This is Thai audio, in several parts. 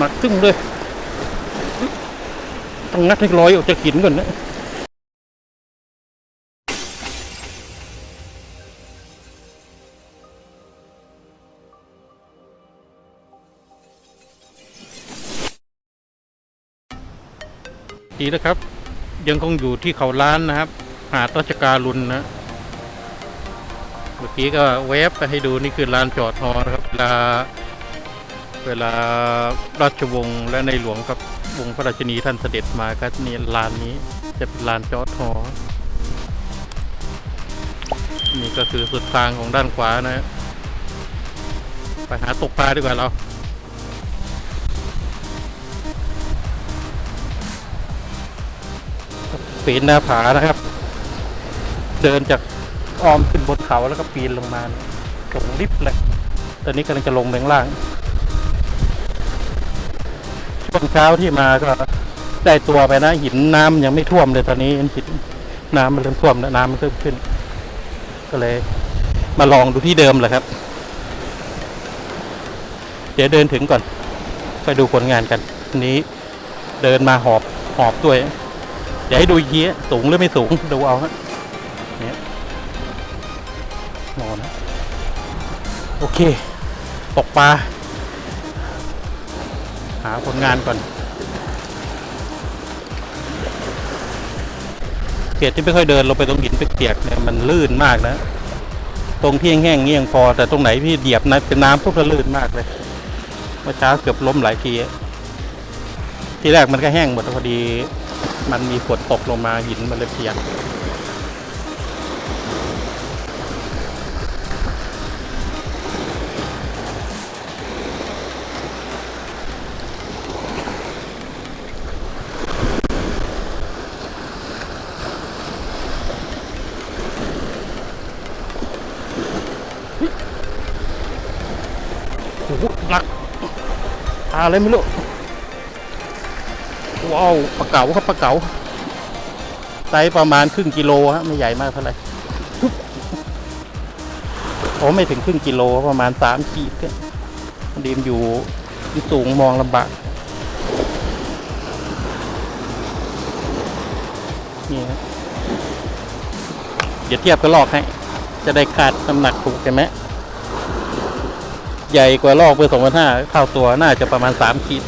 หนักตึ้งเลยต้องงัดให้ลอยออกจากหินก่อนนะดีนะครับ ยังคงอยู่ที่เขาล้านนะครับ หาดราชการุณนะเมื่อกี้ก็เวฟไปให้ดูนี่คือลานจอดฮอนะครับเวลา เวลาราชวงศ์และในหลวงกับวงพระราชินีท่านเสด็จมาก็นี่ลานนี้จะเป็นลานจอดฮอนี่ก็คือสุดทางของด้านขวานะ ไปหาตกปลาดีกว่าเราปีนหน้าผานะครับ เดินจากอ้อมขึ้นบนเขาแล้วก็ปีนลงมาลงลิฟต์เลย ตอนนี้กำลังจะลงไปข้างล่าง ช่วงเช้าที่มาก็ได้ตัวไปนะหินน้ำยังไม่ท่วมเลยตอนนี้หินน้ำมันเริ่มท่วมแล้วน้ำมันเริ่มขึ้น ก็เลย มาลองดูที่เดิมแหละครับ เดี๋ยวเดินถึงก่อนไปดูผลงานกันนี้เดินมาหอบหอบด้วย เดี๋ยวให้ดูอีกทีอะสูงหรือไม่สูงดูเอาฮะเนี่ยนอนนะโอเค ตกปลา หาผลงานก่อนเขตที่ไม่ค่อยเดินลงไปตรงหินเปียกๆเนี่ยมันลื่นมากนะ ตรงที่แห้งๆเงี้ยงพอ แต่ตรงไหนที่เหยียบนะเป็นน้ำพวกก็ลื่นมากเลยเมื่อเช้าเกือบล้มหลายทีที่แรกมันก็แห้งหมดพอดี มันมีฝนตกลงมาหินมันเลยเปียก อะไรไม่รู้ว้าวปลาเก๋าครับปลาเก๋าไซส์ประมาณครึ่งกิโลฮะไม่ใหญ่มากเท่าไหร่โอ้ไม่ถึงครึ่งกิโลประมาณสามขีดก็ดีมอยู่ที่สูงมองลำบากนี่ฮะเดี๋ยวเทียบกับลอกให้ จะได้คาดน้ำหนักถูกใช่ไหม ใหญ่กว่าลอกเบอร์สองพันห้าเท่าตัวน่าจะประมาณสามขีด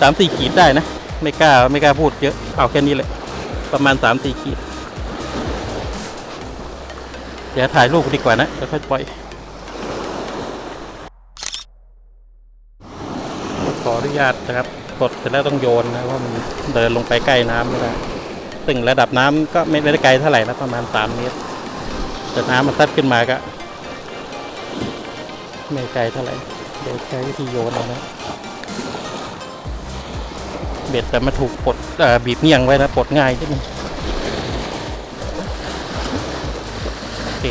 สามสี่ขีดได้นะ ไม่กล้าไม่กล้าพูดเยอะเอาแค่นี้เลยประมาณสามสี่ขีด เดี๋ยวถ่ายรูปดีกว่านะแล้วค่อยปล่อยขออนุญาตนะครับกดเสร็จแล้วต้องโยนนะเพราะมันเดินลงไปใกล้น้ำไม่ได้ซึ่งระดับน้ำก็ไม่ได้ไกลเท่าไหร่นะประมาณสามเมตรแต่น้ำมันซัดขึ้นมาก็ ไม่ไกลเท่าไหร่เดี๋ยวใช้วิธีโยนเอานะเบ็ดแต่มาถูกปลดบีบเงี่ยงไว้นะปลดง่ายนิดนึงโอเค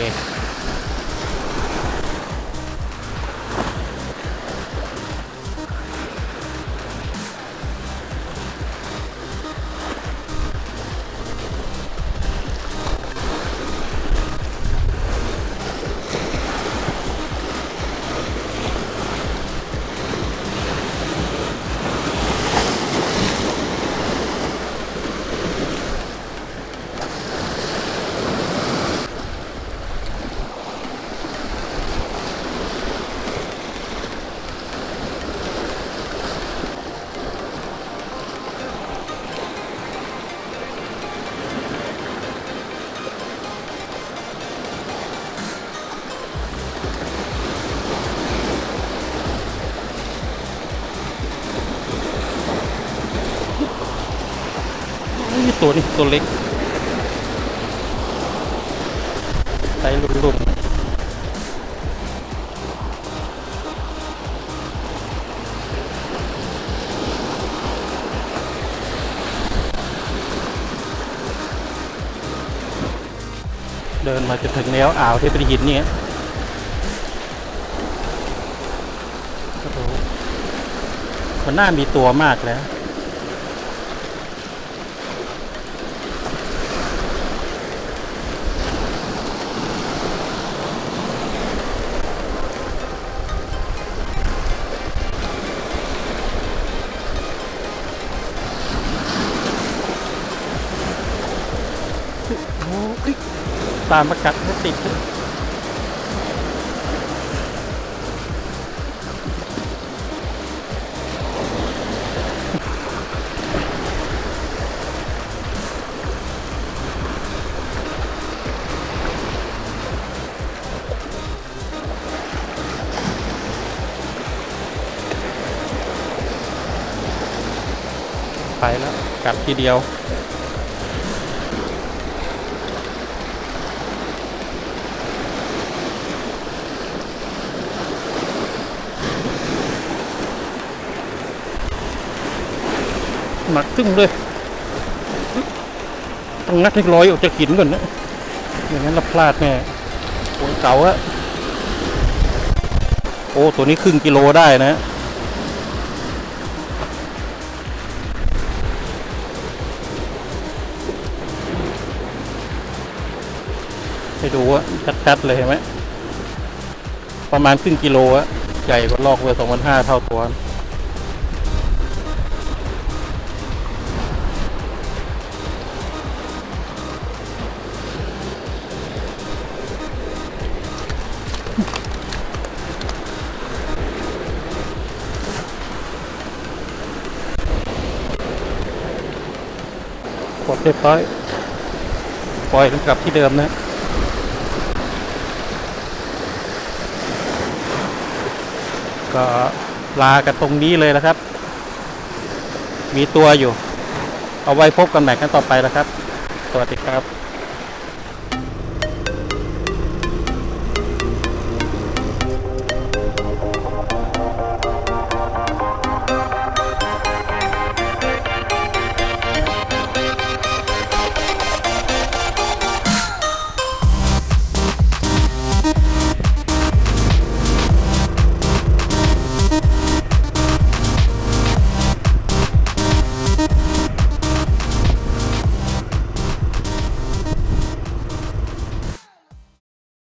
ตัวนี้ตัวเล็กไซส์รุ่นๆเดินมาจะถึงแนวอ่าวที่เป็นหินเนี่ยมันน่ามีตัวมากแล้ว ตามประกัดก็ติดไปแล้วกลับทีเดียว หนักตึ้งเลย ต้องงัดให้ลอยออกจากหินก่อนนะอย่างนั้นเราพลาดแน่โอ้ยเก่าอะโอ้ ตัวนี้ครึ่งกิโลได้นะให้ดูว่าชัดๆเลยเห็นไหมประมาณครึ่งกิโลอะใหญ่กว่าลอกเวอร์สองพันห้าเท่าตัว ดเรียบร้อยปล่อยมันกลับที่เดิมนะก็ลากันตรงนี้เลยนะครับ มีตัวอยู่ เอาไว้พบกันใหม่กันต่อไปนะครับ สวัสดีครับ